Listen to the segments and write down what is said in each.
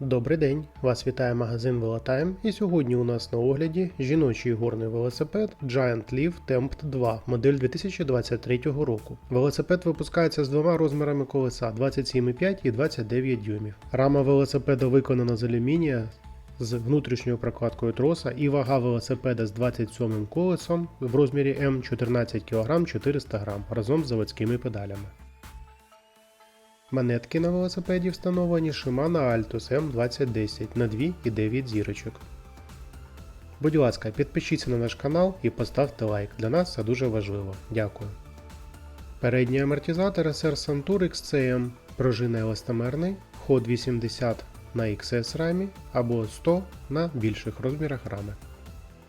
Добрий день! Вас вітає магазин Велотайм і сьогодні у нас на огляді жіночий горний велосипед Giant Leaf Tempt 2, модель 2023 року. Велосипед випускається з двома розмірами колеса 27,5 і 29 дюймів. Рама велосипеда виконана з алюмінія з внутрішньою прокладкою троса і вага велосипеда з 27 колесом в розмірі М 14 кг 400 г разом з заводськими педалями. Манетки на велосипеді встановлені Shimano Altus M2010 на 2,9 зірочок. Будь ласка, підпишіться на наш канал і поставте лайк. Для нас це дуже важливо. Дякую. Передній амортизатор SR Santur XCM пружина еластомерний, ход 80 на XS рамі або 100 на більших розмірах рами.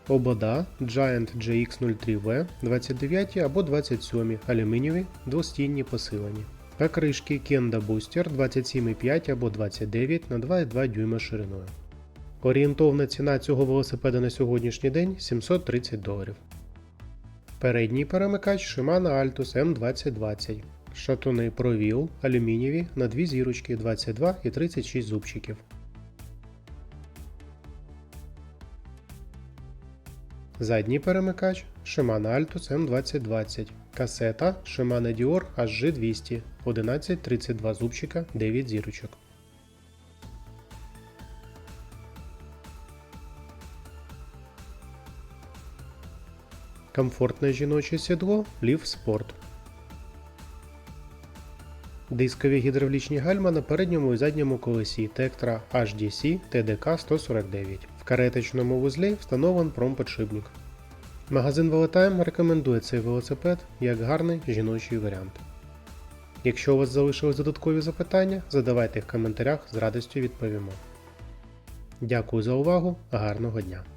Обода Giant GX03V 29 або 27 алюмінієві двостінні посилені. Покришки Kenda Booster 27,5 або 29 на 2,2 дюйма шириною. Орієнтовна ціна цього велосипеда на сьогоднішній день 730 доларів. Передній перемикач Shimano Altus M2020. Шатуни провіл алюмінієві на 2 зірочки 22 і 36 зубчиків. Задній перемикач Shimano Altus M2020. Касета Shimano Dior HG200 1132 зубчика 9 зірочок. Комфортне жіноче сідло Leaf Sport. Дискові гідравлічні гальма на передньому і задньому колесі Tetra HDC TDK 149. В кареточному вузлі встановлен промподшипник. Магазин Велотайм рекомендує цей велосипед як гарний жіночий варіант. Якщо у вас залишились додаткові запитання, задавайте їх в коментарях з радістю відповімо. Дякую за увагу, гарного дня!